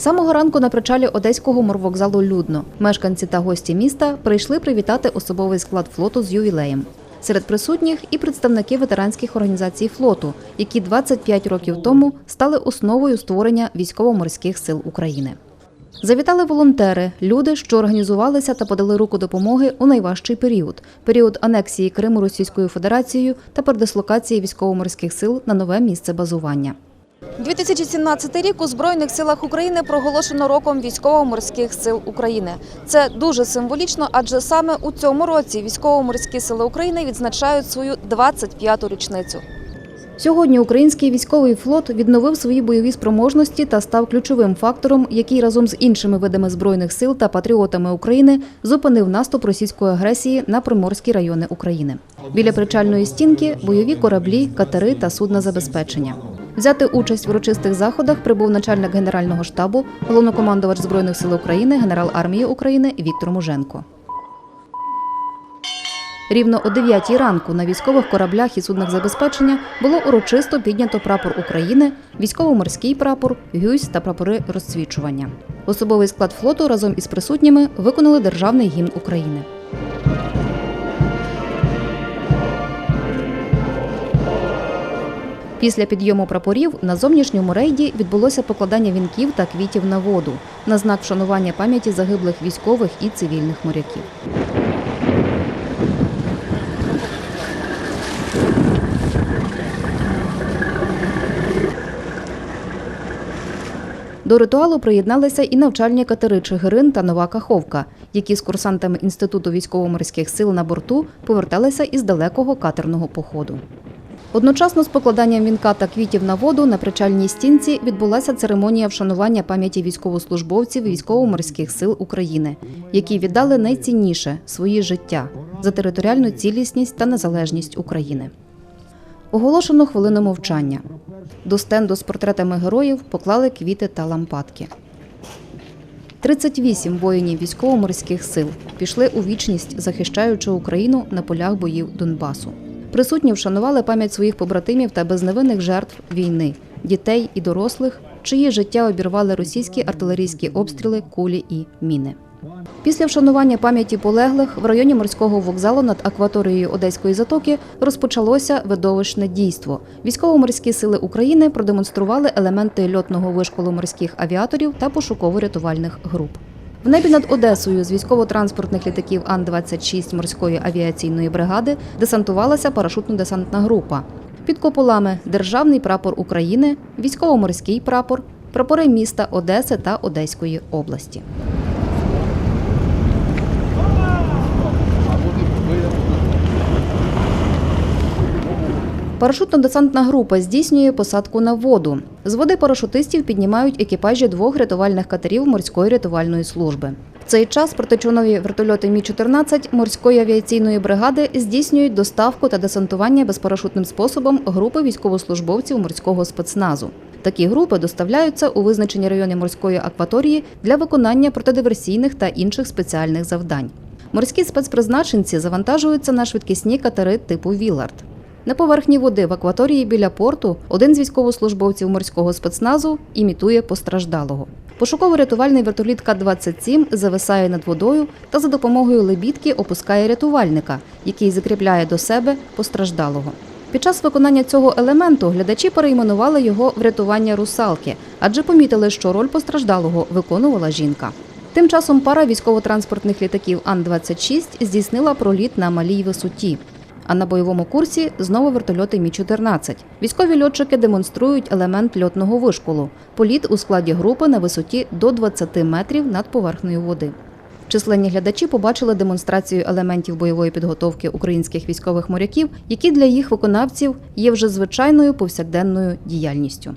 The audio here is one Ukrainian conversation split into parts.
Самого ранку на причалі одеського морвокзалу людно. Мешканці та гості міста прийшли привітати особовий склад флоту з ювілеєм. Серед присутніх і представники ветеранських організацій флоту, які 25 років тому стали основою створення військово-морських сил України. Завітали волонтери, люди, що організувалися та подали руку допомоги у найважчий період період анексії Криму Російською Федерацією та передислокації військово-морських сил на нове місце базування. 2017 рік у Збройних силах України проголошено роком військово-морських сил України. Це дуже символічно, адже саме у цьому році військово-морські сили України відзначають свою 25-ту річницю. Сьогодні український військовий флот відновив свої бойові спроможності та став ключовим фактором, який разом з іншими видами збройних сил та патріотами України зупинив наступ російської агресії на приморські райони України. Біля причальної стінки бойові кораблі, катери та судна забезпечення. Взяти участь в урочистих заходах прибув начальник генерального штабу, головнокомандувач збройних сил України, генерал армії України Віктор Муженко. Рівно о 9 ранку на військових кораблях і суднах забезпечення було урочисто піднято прапор України, військово-морський прапор, гюйс та прапори розцвічування. Особовий склад флоту разом із присутніми виконали державний гімн України. Після підйому прапорів на зовнішньому рейді відбулося покладання вінків та квітів на воду на знак вшанування пам'яті загиблих військових і цивільних моряків. До ритуалу приєдналися і навчальні катери Чигирин та Нова Каховка, які з курсантами Інституту військово-морських сил на борту поверталися із далекого катерного походу. Одночасно з покладанням вінка та квітів на воду на причальній стінці відбулася церемонія вшанування пам'яті військовослужбовців військово-морських сил України, які віддали найцінніше свої життя за територіальну цілісність та незалежність України. Оголошено хвилину мовчання. До стенду з портретами героїв поклали квіти та лампадки. 38 воїнів військово-морських сил пішли у вічність, захищаючи Україну на полях боїв Донбасу. Присутні вшанували пам'ять своїх побратимів та безневинних жертв війни, дітей і дорослих, чиї життя обірвали російські артилерійські обстріли, кулі і міни. Після вшанування пам'яті полеглих в районі морського вокзалу над акваторією Одеської затоки розпочалося видовищне дійство. Військово-морські сили України продемонстрували елементи льотного вишколу морських авіаторів та пошуково-рятувальних груп. В небі над Одесою з військово-транспортних літаків Ан-26 морської авіаційної бригади десантувалася парашутно-десантна група. Під куполами державний прапор України, військово-морський прапор, прапори міста Одеси та Одеської області. Парашутно-десантна група здійснює посадку на воду. З води парашутистів піднімають екіпажі двох рятувальних катерів морської рятувальної служби. В цей час протичонові вертольоти Мі-14 морської авіаційної бригади здійснюють доставку та десантування безпарашутним способом групи військовослужбовців морського спецназу. Такі групи доставляються у визначені райони морської акваторії для виконання протидиверсійних та інших спеціальних завдань. Морські спецпризначенці завантажуються на швидкісні катери типу Вілард. На поверхні води в акваторії біля порту один з військовослужбовців морського спецназу імітує постраждалого. Пошуково-рятувальний вертоліт К-27 зависає над водою та за допомогою лебідки опускає рятувальника, який закріпляє до себе постраждалого. Під час виконання цього елементу глядачі перейменували його врятування русалки, адже помітили, що роль постраждалого виконувала жінка. Тим часом пара військово-транспортних літаків Ан-26 здійснила проліт на малій висоті. А на бойовому курсі знову вертольоти Мі-14. Військові льотчики демонструють елемент льотного вишколу – політ у складі групи на висоті до 20 метрів над поверхнею води. Численні глядачі побачили демонстрацію елементів бойової підготовки українських військових моряків, які для їх виконавців є вже звичайною повсякденною діяльністю.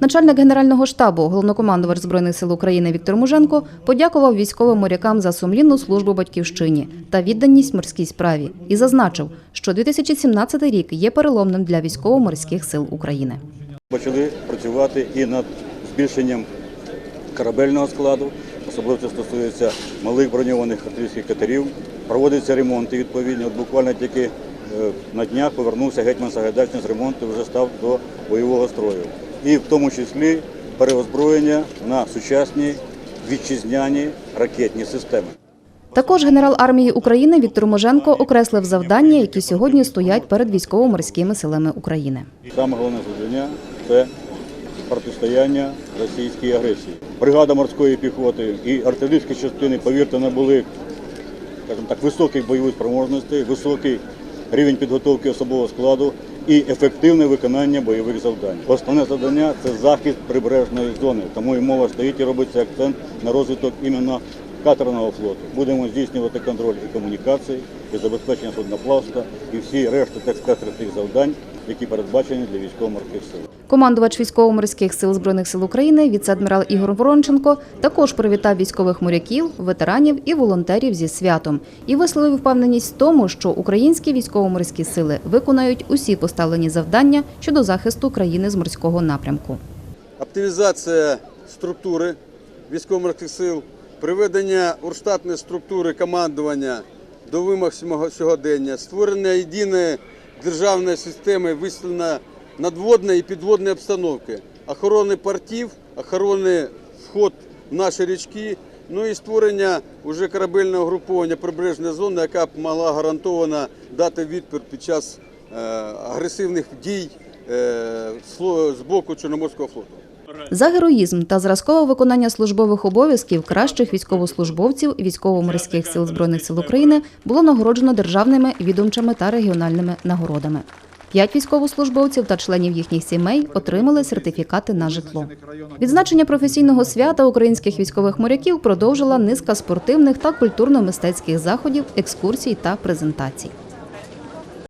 Начальник Генерального штабу, головнокомандувач Збройних сил України Віктор Муженко подякував військовим морякам за сумлінну службу батьківщині та відданість морській справі і зазначив, що 2017 рік є переломним для військово-морських сил України. Почали працювати і над збільшенням корабельного складу, особливо це стосується малих броньованих артилерійських катерів. Проводяться ремонти відповідні. От буквально тільки е, на днях повернувся гетьман Сагайдачний з ремонту, вже став до бойового строю. І в тому числі переозброєння на сучасні вітчизняні ракетні системи. Також генерал армії України Віктор Моженко окреслив завдання, які сьогодні стоять перед військово-морськими силами України. Саме головне завдання це протистояння російській агресії. Бригада морської піхоти і артилерійські частини, повірте, набули скажімо так, високих бойових спроможностей, високий рівень підготовки особового складу і ефективне виконання бойових завдань. Основне завдання це захист прибережної зони, тому і мова стоїть і робиться акцент на розвиток іменно катерного флоту. Будемо здійснювати контроль і комунікації, і забезпечення судноплавства, і всі решти так сказати, тих завдань, які передбачені для військово-морських сил. Командувач військово-морських сил збройних сил України, віце-адмірал Ігор Воронченко, також привітав військових моряків, ветеранів і волонтерів зі святом і висловив впевненість в тому, що українські військово-морські сили виконають усі поставлені завдання щодо захисту країни з морського напрямку. оптимізація структури військово-морських сил, приведення у штатної структури командування до вимог сьогодення, створення єдиної державної системи виселення надводної і підводної обстановки, охорони портів, охорони вход в наші річки, ну і створення уже корабельного груповання прибережної зони, яка б могла гарантовано дати відпір під час е, агресивних дій е, з боку Чорноморського флоту. За героїзм та зразкове виконання службових обов'язків кращих військовослужбовців військово-морських сил збройних сил України було нагороджено державними відомчими та регіональними нагородами. П'ять військовослужбовців та членів їхніх сімей отримали сертифікати на житло. Відзначення професійного свята українських військових моряків продовжила низка спортивних та культурно-мистецьких заходів, екскурсій та презентацій.